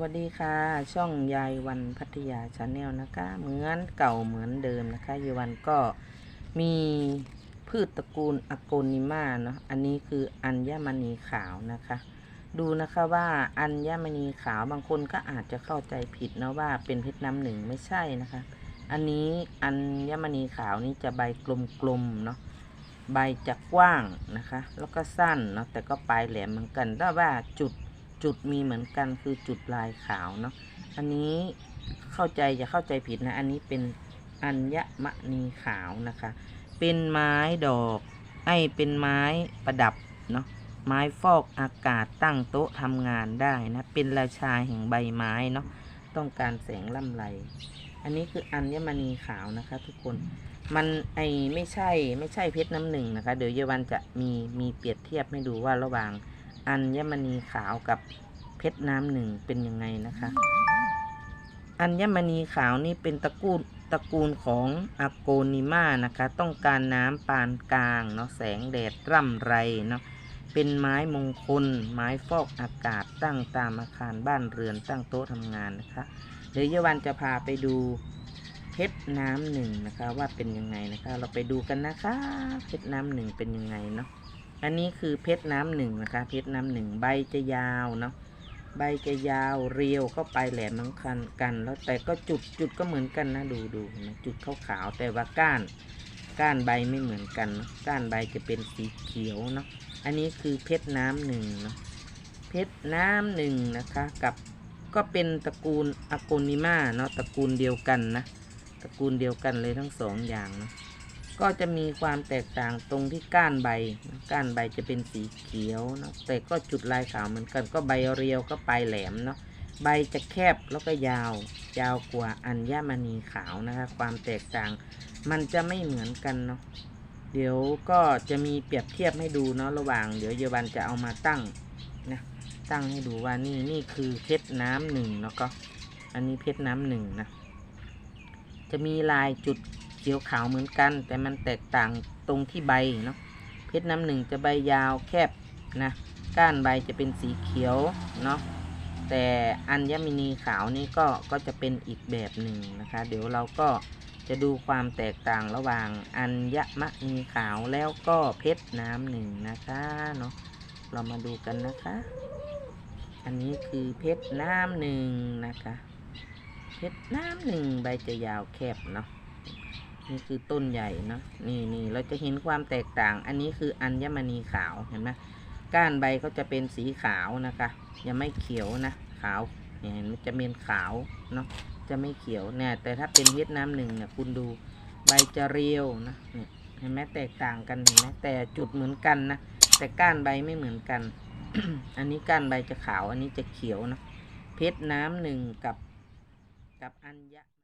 วัสดีค่ะ ช่องยายวันพัทยาชาแนลนะคะ เหมือนเก่าเหมือนเดิมนะคะยายวันก็มีพืชตระกูลอโกนิมาเนาะอันนี้คืออัญมณีขาวนะคะ ดูนะคะว่าอัญมณีขาวบางคนก็อาจจะเข้าใจผิดนะว่าเป็นเพชรน้ำหนึ่งไม่ใช่นะคะ อันนี้อัญมณีขาวนี่จะใบกลมๆเนาะใบจะกว้างนะคะ แล้วก็สั้นเนาะแต่ก็ปลายแหลมเหมือนกันแต่ว่าจุด จุดมีเหมือนกันคือจุดลายขาวเนาะอันนี้เข้าใจอย่าเข้าใจผิดนะ อันนี้เป็นอัญมณีขาวนะคะ เป็นไม้ดอกไอ้เป็นไม้ประดับเนาะไม้ฟอกอากาศตั้งโต๊ะทำงานได้นะ เป็นราชาแห่งใบไม้เนาะต้องการแสงล่ำไร อันนี้คืออัญมณีขาวนะคะทุกคนมันไอไม่ใช่ไม่ใช่เพชรน้ำหนึ่งนะคะ เดี๋ยวเยาวันจะมีมีเปรียบเทียบให้ดูว่าระหว่าง อัญมณีขาวกับเพชรน้ำหนึ่งเป็นยังไงนะคะ อัญมณีขาวนี่เป็นตระกูลตระกูลของอะโกนิมานะคะ ต้องการน้ำปานกลางเนาะแสงแดดร่ำไรเนาะเป็นไม้มงคล ไม้ฟอกอากาศตั้งตามอาคารบ้านเรือนตั้งโต๊ะทำงานนะคะเดี๋ยวเยาวันจะพาไปดูเพชรน้ำหนึ่งนะคะ ว่าเป็นยังไงนะคะ เราไปดูกันนะคะเพชรน้ำหนึ่งเป็นยังไงเนาะ อันนี้คือเพชรน้ำหนึ่งนะคะ เพชรน้ำหนึ่งใบจะยาวเนาะใบจะยาวเรียวเข้าไปแหลมทั้งคันกัน แล้วแต่ก็จุดจุดก็เหมือนกันนะดูดูนไหมจุดขาวขาวๆแต่ว่าก้าน ก้านใบไม่เหมือนกันนะก้านใบจะเป็นสีเขียวเนาะอันนี้คือเพชรน้ำหนึ่งเนาะเพชรน้ำหนึ่งนะคะกับก็เป็นตระกูลอะโกนิมาเนาะตระกูลเดียวกันนะตระกูลเดียวกันเลยทั้งสองอย่างเนาะ ก็จะมีความแตกต่างตรงที่ก้านใบ ก้านใบจะเป็นสีเขียวนะแต่ก็จุดลายขาวเหมือนกันก็ใบเรียวก็ปลายแหลมเนาะใบจะแคบแล้วก็ยาว ยาวกว่าอัญมณีขาวนะคะ ความแตกต่าง มันจะไม่เหมือนกันเนาะเดี๋ยวก็จะมีเปรียบเทียบให้ดูเนาะระหว่าง เดี๋ยวเยาวันจะเอามาตั้งนะตั้งให้ดูว่านี่นี่คือเพชรน้ำหนึ่งเนาะก็ อันนี้เพชรน้ำหนึ่งนะจะมีลายจุด ขียวขาวเหมือนกัน แต่มันแตกต่างตรงที่ใบเนาะเพชรน้ำหนึ่งจะใบยาวแคบนะก้านใบจะเป็นสีเขียวเนาะแต่อัญมณีขาวนี่ก็ก็จะเป็นอีกแบบหนึ่งนะคะ เดี๋ยวเราก็จะดูความแตกต่างระหว่างอัญมณีขาวแล้วก็เพชรน้ำหนึ่งนะคะเนาะเรามาดูกันนะคะ อันนี้คือเพชรน้ำหนึ่งนะคะ เพชรน้ำหนึ่งใบจะยาวแคบเนาะ นี่คือต้นใหญ่เนาะนี่นี่เราจะเห็นความแตกต่าง อันนี้คืออัญมณีขาวเห็นไหมก้านใบเขาจะเป็นสีขาวนะคะยังไม่เขียวนะขาวเนี่ยเห็นไหมจะเป็นขาวเนาะจะไม่เขียวเนี่ยแต่ถ้าเป็นเพชรน้ำหนึ่งเนี่ยคุณดูใบจะเรียวนะเนี่ยเห็นไหมแตกต่างกันเห็นไหมแต่จุดเหมือนกันนะแต่ก้านใบไม่เหมือนกัน อันนี้ก้านใบจะขาว อันนี้จะเขียวนะเพชรน้ำหนึ่งกับกับอัญญะ